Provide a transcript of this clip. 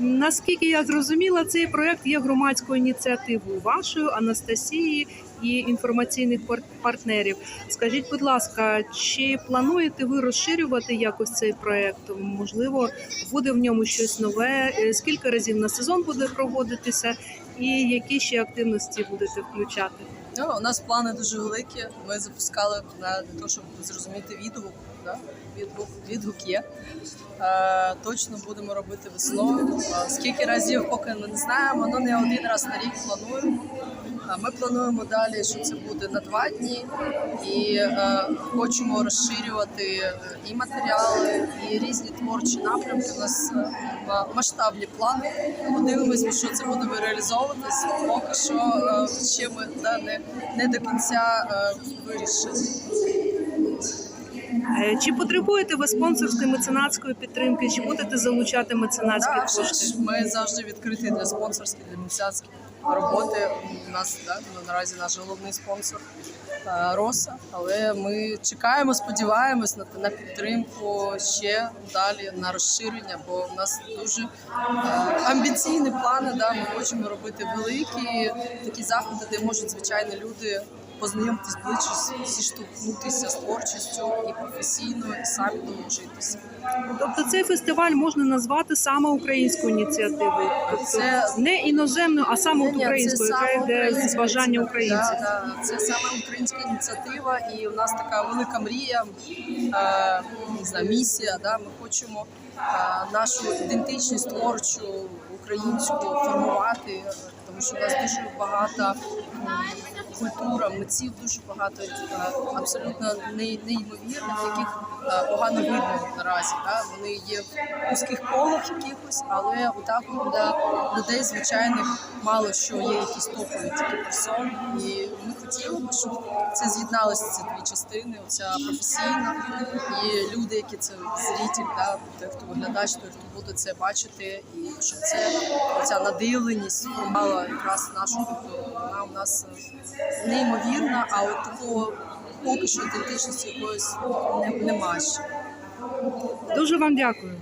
Наскільки я зрозуміла, цей проект є громадською ініціативою вашою, Анастасії і інформаційних пар- партнерів. Скажіть, будь ласка, чи плануєте ви розширювати якось цей проект? Можливо, буде в ньому щось нове? Е, Скільки разів на сезон буде проводитися, і які ще активності будете включати? Ну, у нас плани дуже великі. Ми запускали да, для щоб зрозуміти відгук. Да? Відгук, відгук є. Е, точно будемо робити весною. Е, скільки разів, поки ми не знаємо, ну не один раз на рік плануємо. Ми плануємо далі, що це буде на два дні, і е, хочемо розширювати і матеріали, і різні творчі напрямки. У нас е, масштабні плани. Подивимось, що це буде реалізовуватись. Поки що е, ще ми да, не, не до кінця е, вирішили. Чи потребуєте ви спонсорської меценатської підтримки? Чи будете залучати меценатські Да, кошти? ми завжди відкриті для спонсорських, для міцянських роботи. У нас да, ну, наразі наш головний спонсор е, Роса. Але ми чекаємо, сподіваємось на, на підтримку ще далі на розширення, бо в нас дуже е, амбіційні плани. Да, ми хочемо робити великі такі заходи, де можуть звичайні люди. Познайомитись ближче, зіштовхнутися з творчістю і професійно, і самі долучитися. Тобто цей фестиваль можна назвати саме українською ініціативою, тобто Це не іноземною, а саме от українською, яка йде з бажання українців. Да, да. Це саме українська ініціатива, і у нас така велика мрія, е, не знаю, місія. Да? Ми хочемо е, нашу ідентичність творчу українську формувати, тому що у нас дуже багата культура, митців дуже багато е, абсолютно неймовірних, яких е, погано видно наразі. Да? Вони є в узких колах якихось, але отак от для людей звичайних мало що є якісь топові такі персони. І ми хотіли б, щоб це з'єдналося ці дві частини: оця професійна і люди, які це зритель, да? той, хто глядач, той, хто буде це бачити, і щоб це оця надивленість формувала якраз нашу культуру. Вона у нас е, неймовірна, а от такого поки що ідентичності якоїсь немає. Дуже вам дякую.